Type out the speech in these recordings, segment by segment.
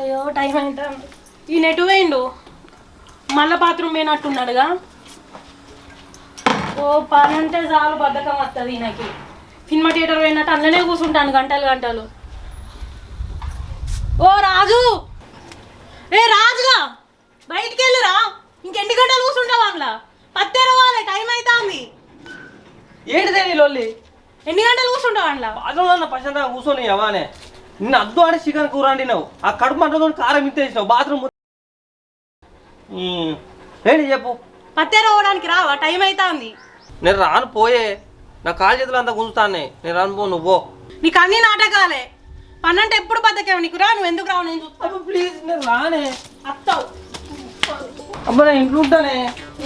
అయ్యో టైం అయితే ఈయన ఎటు పోయిండు. మళ్ళా బాత్రూమ్ పోయినట్టున్నాడుగా. ఓ పని అంటే చాలు బద్ధకం వస్తుంది ఈయనకి. సినిమా థియేటర్ పోయినట్టు అందులోనే కూర్చుంటాను గంటలు గంటలు. ఓ రాజు! ఏ రాజుగా! బయటికి వెళ్ళురా ఇంకెన్ని గంటలు కూర్చుంటావు అందులో? పత్తేరవాలి టైం అవుతుంది ఏంటిదే నీ లొల్లి? ఎన్ని గంటలు కూర్చుంటావు అందులో? ప్రశాంతంగా కూర్చొని అవానే నిన్న అద్దు అని చికెన్ కూర వండినావు. ఆ కడుపు మంటతో కారం ఇంతేసినావు బాత్రూమ్ ఏంటి చెప్పు? పత్తేరవడానికి రావా? టైం అవుతుంది నేను రాను పోయే. నా కాలు చేతులు అంతా గుంజుతానే నేను రాను పో నువ్వు నీకు అన్ని నాటకాలే. పని అంటే ఎప్పుడు బద్దకేవు నీకు? రా నువ్వు ఎందుకు రావు? నేను చూస్తా. అబ్బా ప్లీజ్ నేను రానే. అత్తావు. అబ్బా నేను ఇంట్లో ఉంటానే.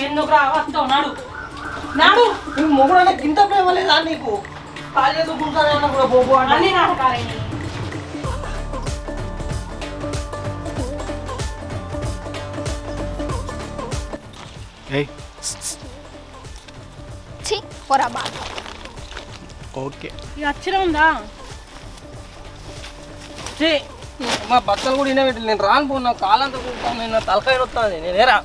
ఎందుకు రావు? అత్తావు నాడు. నాడు. నీకు మొగుడు అంటే గింత ప్రేమ లేదా నీకు? కాలు చేతులు గుంజుతానే అంటే అన్ని నాటకాలే ఏయ్ ఛీ పొరా బాగా ఓకే. ఇక అచ్చరం ఉందా? ఛీ, మా బట్టలు కూడా ఇనే నేను రాను పో నా కాలంతా గుంజుతాను నేను నా తలకాయ వస్తుంది నేను ఏరా?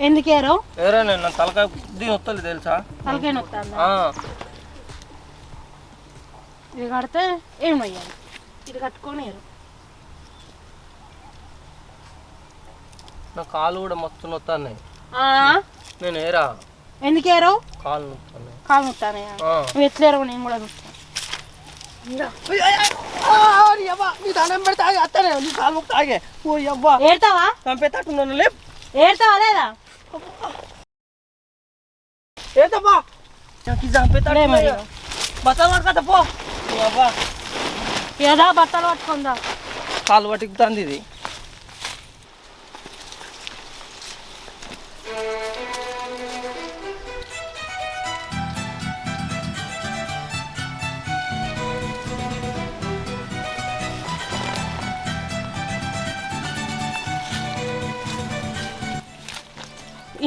ఎందుకేరో ఏరా? నేను నా తలకాయ దీని వస్తుంది తెలుసా? తలకాయ నొత్తాందా? ఆ, ఇది కడితే ఏం నొయ్యాలి? ఇది కట్టుకోనేరు నా కాలు కూడా మస్తు నొత్తాయి ఆ, నేను ఏరా ఎందుకేరో? కాలు నొత్తాయి కాలు నొత్తానయా ఆ. నువ్వు ఎట్లేరో నేను కూడా చూస్తాను ఏడతావా? చంపేటట్టున్నాను లేప్. ఏడతావా లేదా? మరి. పో. ఏదా బట్టలు పట్టుకుందా. కాలు పట్టుకుతుంది ఇది.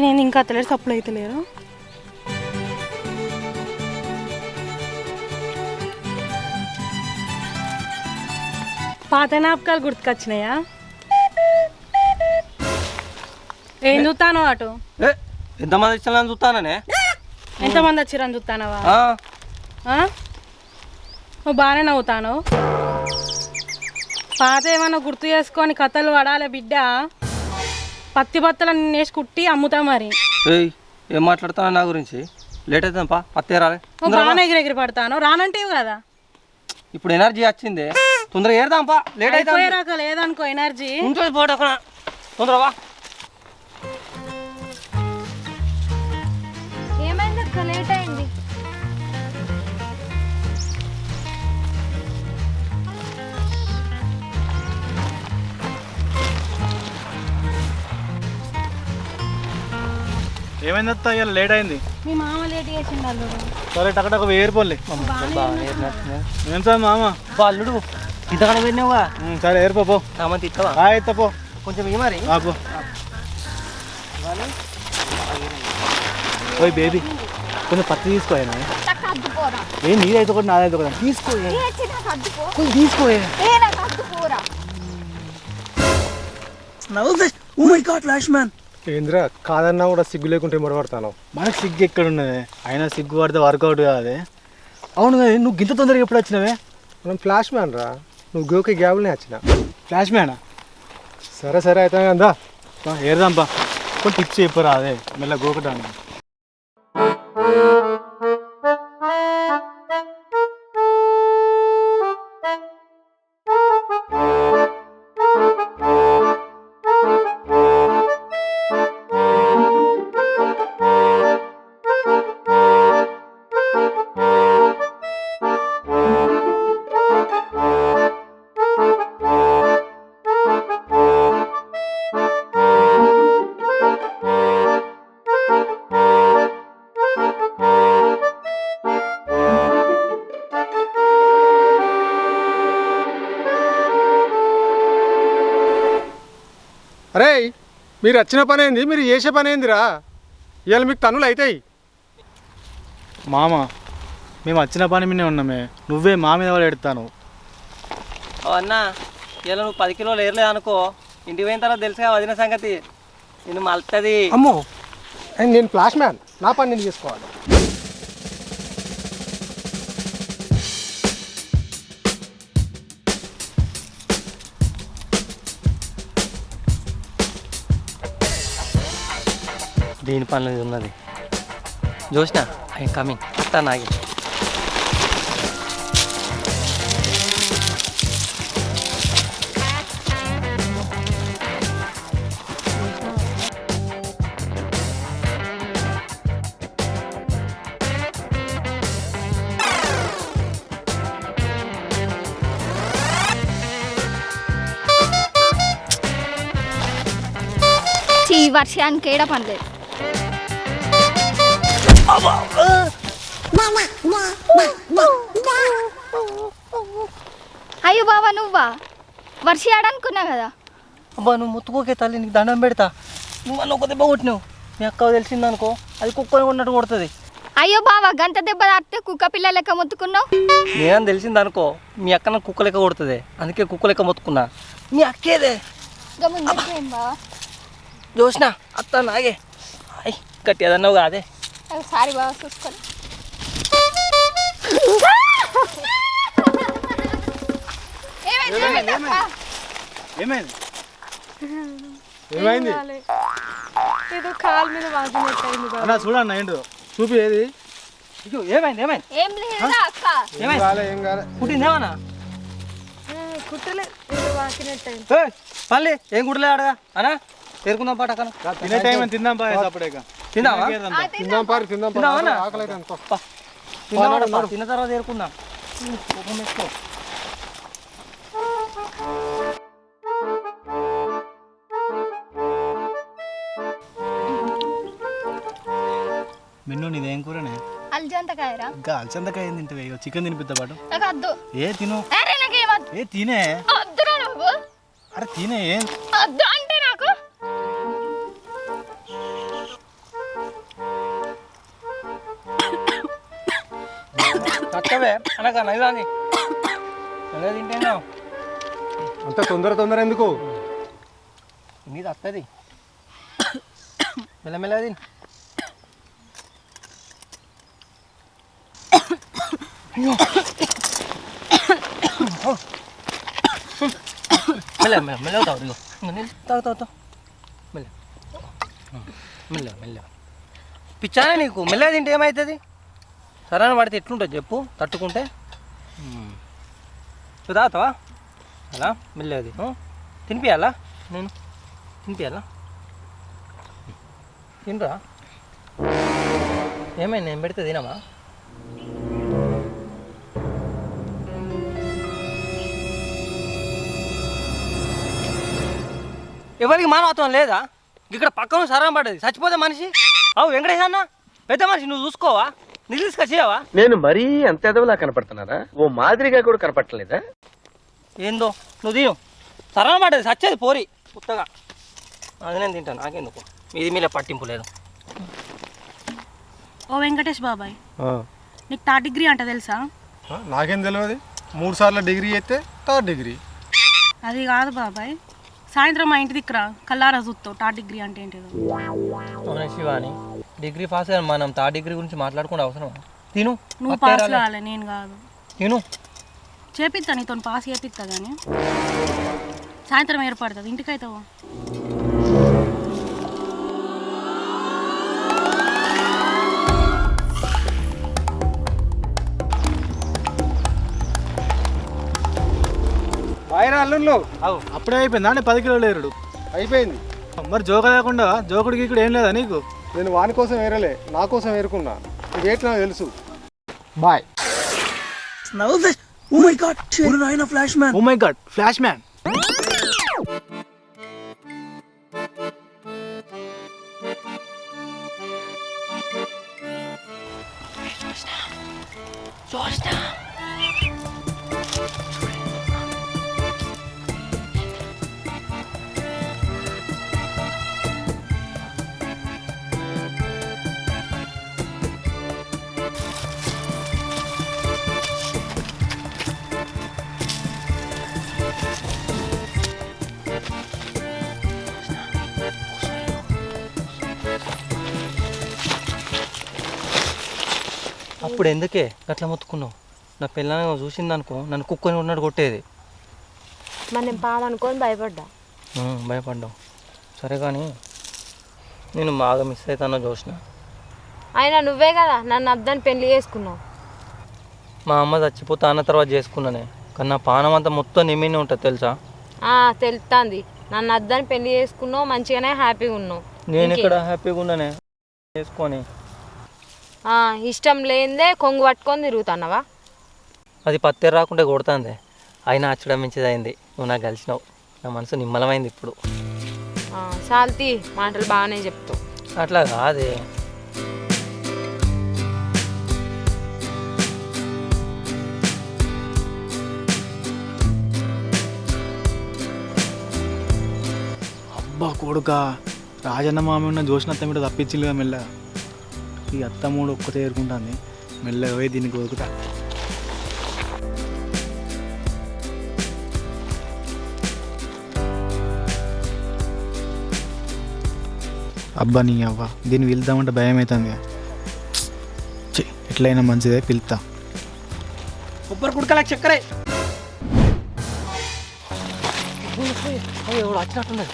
నేను ఇంకా అత్తలేరు సప్లై అవుతలేరు పాత జ్ఞాపకాలు గుర్తుకొచ్చినాయా? ఏం చూస్తాను అటు? ఏ ఎంతమంది ఇచ్చిన చూస్తాననే? ఎంతమంది వచ్చిరని చూస్తానవా? నువ్వు బాగానే నవ్వుతాను పాత ఏమన్నా గుర్తు చేసుకొని కథలు పడాలి బిడ్డ. పత్తి బత్తలను వేసి కుట్టి అమ్ముతా మరి. ఏయ్ ఏం మాట్లాడుతావు నా గురించి? లేట్ అవుతుంది పా పత్తే రాలే. నువ్వు బాగానే ఎగిరెగిరి పడతాను రానంటేవి కదా. ఇప్పుడు ఎనర్జీ వచ్చింది. తొందరగా ఏడదాం పా లేట్ అయిపోయాక లేదనుకో ఎనర్జీ. ఉంటుంది పోటీ అక్కడ. తొందరగా ఏమైంది అత్త ఇవాళ లేట్ అయింది. మీ మామ లేట్ చేసిండు అల్లుడు. సరే టకటక ఏర్పోలే ఏం సార్ మామ? అల్లుడు ఇంతకడ పోయినావా సరే ఏర్పో సామంతి ఇస్తావా ఎత్తపో కొంచెం ఈ మరి. ఆపో. ఓయ్ బేబీ కొంచెం పత్తి తీసుకోయనా ఏ నీదైతే కూడా నాదైతే కూడా తీసుకో ఏ. ఛీ, నాకు అద్దుకో కొంచెం తీసుకో ఏ. నాకు అద్దుకోరా oh my God flash man ఏంద్రా కాదన్నా కూడా సిగ్గు లేకుంటే మొడబడతాను మనకు సిగ్గు ఎక్కడ ఉన్నది అయినా సిగ్గు పడితే వర్కౌట్ కాదే? అవును కానీ నువ్వు గింత తొందరగా ఎప్పుడు వచ్చినావే? మనం ఫ్లాష్ మ్యాన్ రా. నువ్వు గోకి గ్యాబుల్నే వచ్చిన. ఫ్లాష్ మ్యానా సరే సరే అయితే అందా ఏరదాంపా కొన్ని టిప్స్ చెప్పరా అదే మెల్ల గోకటాన్ని మీరు వచ్చిన పని ఏంది? మీరు చేసే పని ఏందిరా? ఇవాళ మీకు తన్నులు అవుతాయి మామ మేము వచ్చిన పని మీదే ఉన్నామే. నువ్వే మా మీద వాళ్ళు ఎడతాను. ఓ అన్న ఇలా నువ్వు పది కిలోలు ఏర్లేదు అనుకో ఇంటికి పోయిన తర్వాత తెలుసుగా వదిన సంగతి. నేను మలుతుంది అమ్మో నేను ఫ్లాష్ మ్యాన్. నా పని నేను చేసుకోవాలి. దీని పనులు ఉన్నది. చూసిన ఐ కమింగ్. అట్టా నాగి. చీ వర్షానికి ఏడ పనిలేదు అయ్యో బావా నువ్వా? వర్షి ఆడనుకున్నా కదా. అబ్బా నువ్వు ముత్తుకోకే తల్లి నీకు దండం పెడతా. నువ్వు మన ఒక దెబ్బ కొట్టినావు. మీ అక్క తెలిసిందనుకో అది కుక్కని కొన్నట్టు కొడుతుంది. అయ్యో బావా గంట దెబ్బ తాకితే కుక్క పిల్ల లెక్క మొత్తుకున్నావు? నేనని తెలిసిందనుకో మీ అక్క నాకు కుక్క లెక్క కొడుతుంది. అందుకే కుక్క లెక్క మొత్తుకున్నా. మీ అక్కేదే. చూసిన అత్త నాగే. అయ్ గట్టి అదన్నావు కాదే. సారీ బావా చూసుకొని. ఏమైంది? ఏదో కాలు మీద వాసినట్టు చూడన్న ఏంటో? చూపి ఏది? ఏమైంది ఏమైంది? ఏం లేదా అక్క? ఏం కాలే ఏం కాలే. పుట్టిందేమన్నా కుట్టలే. ఏదో పల్లి ఏం గుడ్లే ఆడగా? అనా తేరుకుందాం పాట అక్కడ. తినే టైం అని తిందాం పా అప్పుడేక తిందామా తిందాం పారి తిందాం పారి? ఆకలి అయితే అనుకో. తిన్న తర్వాత తేరుకుందాం కోపం ఎక్కువ. మిన్ను నీదేం కూరనే? అల్జంతకాయరా. ఇంకా అలచందకాయ ఏం తింటే చికెన్ తినిపిద్దా పాటు? నాకు ఏ తిను. ఏ తినే. అరే తినే ఏం? కట్టవే అనగా నైదాన్ని ఎలా అంత తొందర తొందర ఎందుకు? మీద వస్తుంది మెల్లమెల్ల తిని. మెల్ల మెల్ల మెల్ల తాగు ఇగో నేను తాగు తాగు తాగు. మెల్ల మెల్ల మెల్ల పిచ్చానే నీకు? మెల్ల తింటే ఏమవుతుంది సరైన పడితే ఎట్లుంటుంది చెప్పు తట్టుకుంటే? తాగుతావా? అలా మెల్లది తినిపియాలా? నేను? తినిపియాలా? తినరా? ఏమైంది? నేను పెడితే తినమా? ఎవరికి మానవత్వం లేదా? ఇక్కడ పక్కన సరం పడ్డది. చచ్చిపోతే మనిషి? అవు వెంకటేష్ అన్న పెద్ద మనిషి నువ్వు చూసుకోవా? తీసుకొచ్చేవా నేను మరీ అంత ఎదవలా కనపడుతున్నారా ఓ మాదిరిగా కూడా కనపడలేదా ఏందో? నువ్వు తిను. సరం పడ్డది చచ్చేది పోరి. పుత్తగా అది నేను తింటాను నాకెందుకు? మీది మీద పట్టింపు లేదు. ఓ వెంకటేష్ బాబాయ్. నీకు థర్డ్ డిగ్రీ అంట తెలుసా? నాకేం తెలియదు మూడు సార్లు డిగ్రీ అయితే థర్డ్ డిగ్రీ. అది కాదు బాబాయ్. సాయంత్రం మా ఇంటి దిక్కురా కల్లారా చూస్తావు థర్డ్ డిగ్రీ అంటే ఏంటిదో. అవునా శివాని? డిగ్రీ పాస్ అయ్యాను. మనం తా డిగ్రీ గురించి మాట్లాడుకుంటే అవసరమా? తిను. నువ్వు పాస్. కావాలి నేను కాదు. తిను. చేపిస్తా నీతో పాస్ చేపిస్తా కానీ సాయంత్రం ఏర్పడుతుంది ఇంటికైతే పో. బాయిరా అల్లుళ్ళు. అవు. అప్పుడే అయిపోయిందా? అంటే పది కిలోలు ఏరుడు. అయిపోయింది. మరి జోక లేకుండా జోకుడికి ఇక్కడ ఏం లేదా నీకు? నేను వాని కోసం వేరలే నా కోసం వేరుకున్నా ఇదేంటి నాకు తెలుసు. Boy oh my God flash man అప్పుడు ఎందుకే అట్లా మొత్తుకున్నావు? నా పిల్లని చూసింది అనుకో నన్ను కుక్కని ఉన్నట్టు కొట్టేది. మరి నేను పాము అనుకొని భయపడ్డా? భయపడ్డావు సరే కానీ నేను బాగా మిస్ అవుతానో చూసిన అయినా నువ్వే కదా నన్ను అద్దని పెళ్ళి చేసుకున్నావు. మా అమ్మ చచ్చిపోతా అన్న తర్వాత చేసుకున్నానే. కానీ నా పానం అంతా మొత్తం నిమ్మినే ఉంటుంది తెలుసా? తెలుస్తాంది నన్ను అద్దని పెళ్ళి చేసుకున్నావు మంచిగానే హ్యాపీగా ఉన్నావు. నేను ఇంకే? ఇక్కడ హ్యాపీగా ఉన్నానే. చేసుకొని ఇష్టం లేనిదే కొంగు పట్టుకొని తిరుగుతున్నావా? అది పత్తి రాకుండా కొడుతుంది. అయినా అచ్చడం మించిది అయింది నువ్వు నాకు కలిసినావు. నా మనసు నిమ్మలమైంది ఇప్పుడు. ఆ, సాల్తీ మాటలు బాగానే చెప్తావు. అట్లా కాదే. అబ్బా కొడుక రాజన్న మామి ఉన్న జోషన్ అత్త మీద తప్పించిల్లుగా మెల్ల. ఈ అత్త మూడు ఒక్కతే ఏరుకుంటుంది మెల్లగా పోయి దీనికి కొడుకుతా అబ్బా నీ అవ్వ దీన్ని పిలుద్దామంటే భయం అవుతుంది ఎట్లయినా మంచిదే పిలుతా కొబ్బరి కుడకలకు చక్కరే. ఎవడు వచ్చినట్టున్నది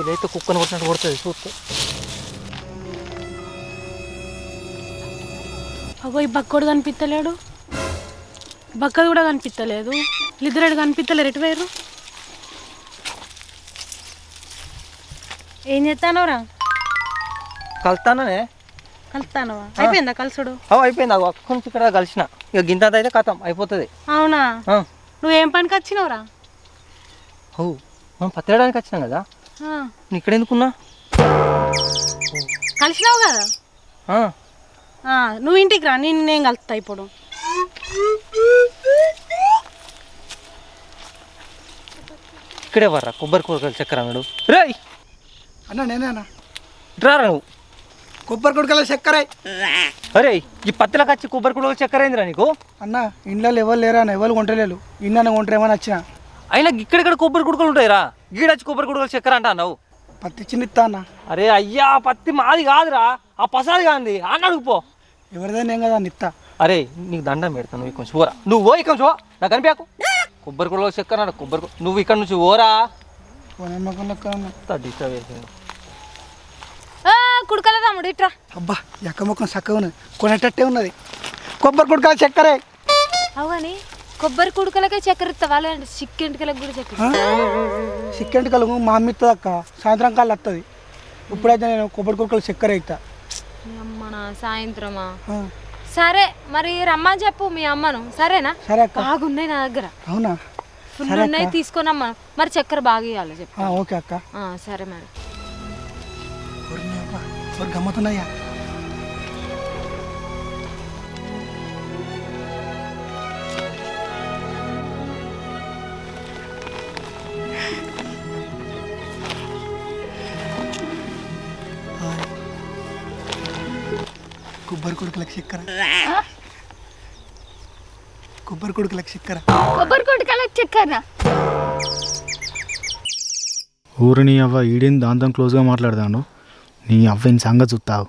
ఇదైతే కుక్కను కొట్టినట్టు కొడుతుంది చూస్తే అగో ఈ బక్కోడు కనిపిస్తలేడు బక్కది కూడా కనిపిస్తలేదు ఇద్దరు కనిపిస్తలేరు ఎటు వేరు ఏం చేస్తానోరా కలుతాననే. కలుస్తానవా అయిపోయిందా కలుసుడు? అయిపోయింది. అగో అక్కడి నుంచి ఇక్కడ కలిసిన. ఇక గింత అయితే కథం అయిపోతుంది. అవునా? నువ్వేం పనికి వచ్చినావురా అవు మనం పత్తేయడానికి వచ్చినాం కదా? ఇక్కడ ఎందుకున్నా కలిసినావు కదా? ఆ, ఆ, నువ్వు ఇంటికి రా నేను నేను కలుస్తా ఇప్పుడు. ఇక్కడే వర్రా కొబ్బరి కూరగాయలు చక్కెర అన్నాడు రేయ్! అన్న నేనే అన్న. ఇట్రారా నువ్వు? కొబ్బరి కొడుకల చక్కెర అరే ఈ పత్తిలకు వచ్చి కొబ్బరి కూరగాయలు చక్కెర అయిందిరా నీకు? అన్న ఇంట్లో ఎవరు లేరా అన్న ఎవరు కొంటలేరు. ఇన్న కొంటారేమని వచ్చిన. అయినా ఇక్కడిక్కడ కొబ్బరి కుడుకలు ఉంటాయిరా. గీడొచ్చి కొబ్బరి కుడుకలు చక్కెర అంట అన్నావు. పత్తి చిన్న అరే అయ్యా పత్తి మాది కాదురా. ఆ పసాది కాంది అన్న అడుగుపో ఎవరిదైనా ఏం కదా ఇస్తా అరే నీకు దండం పెడతాను నువ్వు కొంచెం పోరా. నువ్వు పో ఇక్కడ చో నాకు కనిపించకు. కొబ్బరి కుడకలు చక్కెర అన్నాడు కొబ్బరి నువ్వు ఇక్కడ నుంచి అన్న. డిస్టర్బ్ కుడకల తమ్ముడు ఇట్రా. అబ్బా ఎక్క ముఖం చక్కగా ఉన్నది. కొనేటట్టే ఉన్నది. కొబ్బరి కొడుకల చక్కెరే. అవుని కొబ్బరి కుడకలకే చక్కెర ఇస్తావా లేదంటే చిక్కెంటికలకు కూడా చక్కెర చిక్కెంట్ కలుగు మా అమ్మ ఇస్తుంది అక్క సాయంత్రం కాళ్ళు వస్తుంది ఇప్పుడైతే నేను కొబ్బరి కొడుకలు చక్కెర అమ్మనా సాయంత్రమా? ఆ, సరే మరి రమ్మని చెప్పు మీ అమ్మను. సరేనా? సరే అక్క. బాగున్నాయి నా దగ్గర. అవునా? ఫుల్ ఉన్నాయి తీసుకొని అమ్మ మరి చక్కెర బాగా ఇవ్వాలి చెప్పు. ఆ, ఓకే అక్క. ఆ, సరే మరి. ఎవరు గమ్మతున్నాయా కొబ్బరి కొడుకులకు చక్కెర. కొబ్బరి కొడుకులకు చక్కెర. కొబ్బరి కొడుకల చక్కర. ఊరు నీ అవ్వ ఈడేం దాంతో క్లోజ్గా మాట్లాడతాను నీ అవ్వ ఇన్ని సంగతి చూస్తావు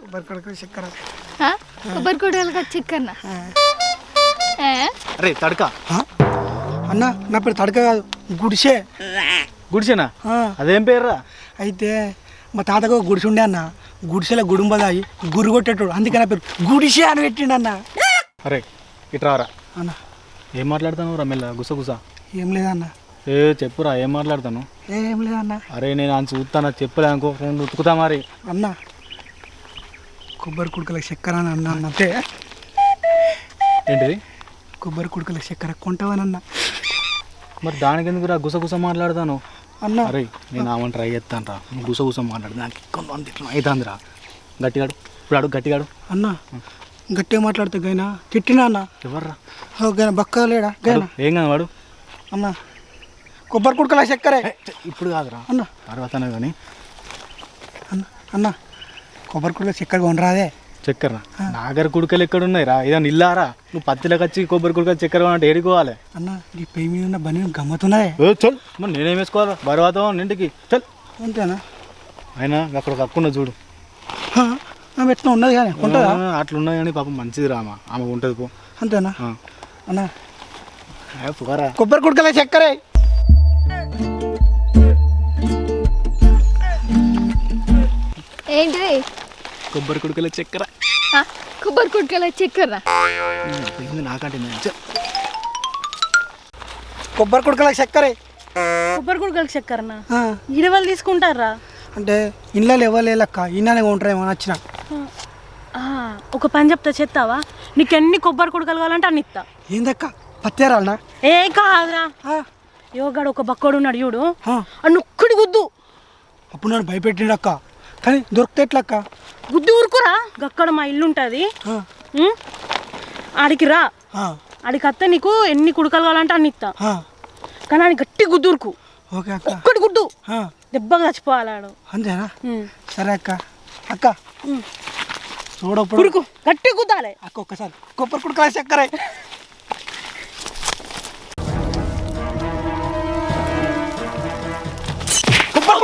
కొబ్బరి కొడుకుల చక్కెర. కొబ్బరి కొడుకల చక్కర. అరే తడక? అన్న నా పేరు తడక కాదు గుడిసే. గుడిసేనా? అదేం పేర్రా? అయితే మా తాతకు ఒక గుడిసె ఉండే అన్న. గుడిసెల గుడుంబదాయి గురు కొట్టేటోడు అందుకే నా పేరు గుడిసే అని పెట్టిండు అన్న అరే ఇట్రారా? అన్న. ఏం మాట్లాడతాను రా మెల్ల గుసగుస? ఏం లేదన్న. ఏ చెప్పురా ఏం మాట్లాడతాను? ఏం లేదన్న. అరే నేను అని చూస్తాను చెప్పలే అనుకో నేను ఉతుకుతా మరి. అన్న. కొబ్బరి కుడుకలకు చక్కెర అని అన్న అన్నంతే ఏంటిది? కొబ్బరి కుడుకలకు చక్కెర కొంటావని అన్న మరి దానికి ఎందుకు రా గుసగుస మాట్లాడతాను? అన్న. అరే నేను ఆమెను ట్రై చేస్తాను రా. నువ్వు గుసగుస మాట్లాడు. నాకు కొంత ఇట్లా అవుతుంది రా. గట్టిగాడు. ఇప్పుడు అడుగు గట్టిగాడు. అన్న గట్టిగా మాట్లాడితే గైనా? తిట్టినా అన్న? ఎవర్రా? గైనా బక్క లేడా? గైనా? ఏం కాదు వాడు. అన్న కొబ్బరి కుడుకల చక్కెరే. ఇప్పుడు కాదురా. అన్న. తర్వాతనే కానీ. అన్న అన్న కొబ్బరి కుడుకల చక్కెర కొనరాదే. చక్కెర. నాగర కుడుకలు ఎక్కడ ఉన్నాయి రా? ఇదని ఇల్లారా? నువ్వు పత్తిలోకి వచ్చి కొబ్బరి కుడుకలు చక్కెర అంటే ఏడుకోవాలి అన్న ఈ పెయి మీద ఉన్న బని గమ్మతున్నదే ఏ చల్. మరి నేనేం వేసుకోవాలి బరువాత ఇంటికి చల్. అంతేనా? అయినా అక్కడ ఒక అక్కున్న చూడు. ఎట్లా ఉన్నది కానీ? ఉంటుందా ఆ, అట్లున్నది కానీ పాపం మంచిది రామ ఆమె ఉంటుంది పో. అంతేనా. అన్న. కొబ్బరి కుడకలే చక్కెర. ఏంటిది? కొబ్బరి కొడుకుల చక్కెర. ఆ, కొబ్బరి కుడకల చక్కెర. పోయింది నాకంటే కొబ్బరి కుడకలే చక్కెర. కొబ్బరి కుడుకలకు చక్కరనా? ఇడవలు తీసుకుంటారా? అంటే ఇళ్ళలో ఇవ్వలేలక్క ఇన్ననే ఉంటారేమో ఆ, ఒక పని చెప్తా చెప్తావా? నీకు ఎన్ని కొబ్బరి కుడకలు కావాలంటే అన్ని ఇస్తా. ఏందక్క? పత్తేరాలనా ఏ కాదురా. యోగాడు ఒక బక్కోడు ఉన్నాడు చూడు. ఆ. నొక్కడి గుద్దు. అప్పుడు నన్ను భయపెట్టిండక్క. కానీ దొరికితే ఎట్లక్క? గుద్ది ఊరుకురా. అక్కడ మా ఇల్లు ఉంటుంది ఆడికి రా. ఆడికి అత్త నీకు ఎన్ని కుడకలు కావాలంటే అన్ని ఇస్తా. కానీ ఆడికి గట్టి గుద్దురుకు ఒక్కటి గుడ్డు దెబ్బగా చచ్చిపోవాలి ఆడు. అంతేనా? సరే అక్క. అక్క. చూడకు గట్టి గుద్దాలే. అక్క ఒక్కసారి. కొబ్బరి కుడుకలా చక్కరే కొబ్బరి